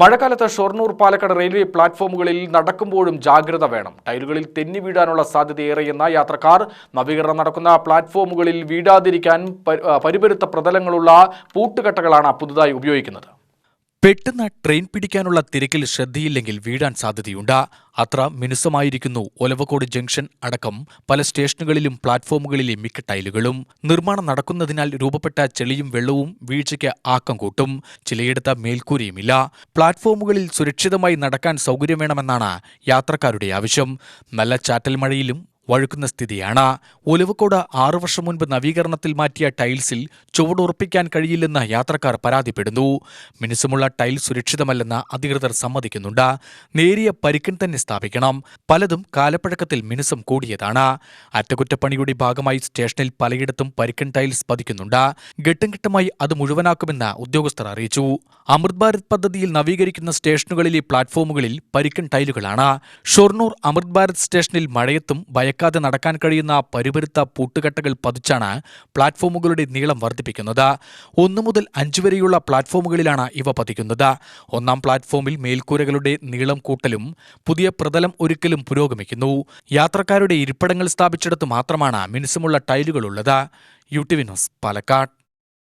മഴക്കാലത്ത് ഷൊർണൂർ പാലക്കാട് റെയിൽവേ പ്ലാറ്റ്ഫോമുകളിൽ നടക്കുമ്പോഴും ജാഗ്രത വേണം. ടൈലുകളിൽ തെന്നി വീഴാനുള്ള സാധ്യതയേറെയെന്ന യാത്രക്കാർ നവീകരണം നടക്കുന്ന പ്ലാറ്റ്ഫോമുകളിൽ വീടാതിരിക്കാൻ പരിപരുത്ത പ്രതലങ്ങളുള്ള പൂട്ടുകട്ടകളാണ് പുതുതായി ഉപയോഗിക്കുന്നത്. പെട്ടെന്ന് ട്രെയിൻ പിടിക്കാനുള്ള തിരക്കിൽ ശ്രദ്ധയില്ലെങ്കിൽ വീഴാൻ സാധ്യതയുണ്ട്. അത്ര മിനുസമായിരിക്കുന്നു ഒലവക്കോട് ജംഗ്ഷൻ അടക്കം പല സ്റ്റേഷനുകളിലും പ്ലാറ്റ്ഫോമുകളിലെ മിക്ക ടൈലുകളും. നിർമ്മാണം നടക്കുന്നതിനാൽ രൂപപ്പെട്ട ചെളിയും വെള്ളവും വീഴ്ചയ്ക്ക് ആക്കം കൂട്ടും. ചിലയിടത്ത് മേൽക്കൂരയുമില്ല. പ്ലാറ്റ്ഫോമുകളിൽ സുരക്ഷിതമായി നടക്കാൻ സൗകര്യം വേണമെന്നാണ് യാത്രക്കാരുടെ ആവശ്യം. നല്ല ചാറ്റൽ മഴയിലും വഴുക്കുന്ന സ്ഥിതിയാണ്. ഒലിവക്കോട് ആറു വർഷം മുൻപ് നവീകരണത്തിൽ മാറ്റിയ ടൈൽസിൽ ചുവടുറപ്പിക്കാൻ കഴിയില്ലെന്ന് യാത്രക്കാർ പരാതിപ്പെടുന്നു. മിനുസമുള്ള ടൈൽ സുരക്ഷിതമല്ലെന്ന് അധികൃതർ സമ്മതിക്കുന്നുണ്ട്. നേരിയ പരിക്കൻ തന്നെ സ്ഥാപിക്കണം. പലതും കാലപ്പഴക്കത്തിൽ മിനുസം കൂടിയതാണ്. അറ്റകുറ്റപ്പണിയുടെ ഭാഗമായി സ്റ്റേഷനിൽ പലയിടത്തും പരിക്കൻ ടൈൽസ് പതിക്കുന്നുണ്ട്. ഘട്ടം ഘട്ടമായി അത് മുഴുവനാക്കുമെന്ന് ഉദ്യോഗസ്ഥർ അറിയിച്ചു. അമൃത് ഭാരത് പദ്ധതിയിൽ നവീകരിക്കുന്ന സ്റ്റേഷനുകളിലെ പ്ലാറ്റ്ഫോമുകളിൽ പരിക്കൻ ടൈലുകളാണ്. ഷൊർണൂർ അമൃത് ഭാരത് സ്റ്റേഷനിൽ മഴയത്തും ഭയക്കാതെ നടക്കാൻ കഴിയുന്ന പരുപരുത്ത പൂട്ടുകെട്ടകൾ പതിച്ചാണ് പ്ലാറ്റ്ഫോമുകളുടെ നീളം വർദ്ധിപ്പിക്കുന്നത്. ഒന്നു മുതൽ അഞ്ചു വരെയുള്ള പ്ലാറ്റ്ഫോമുകളിലാണ് ഇവ പതിക്കുന്നത്. ഒന്നാം പ്ലാറ്റ്ഫോമിൽ മേൽക്കൂരകളുടെ നീളം കൂട്ടലും പുതിയ പ്രതലം ഒരുക്കലും പുരോഗമിക്കുന്നു. യാത്രക്കാരുടെ ഇരിപ്പിടങ്ങൾ സ്ഥാപിച്ചിടത്ത് മാത്രമാണ് മിനുസമുള്ള ടൈലുകളുള്ളത്. U T V news Palakkad.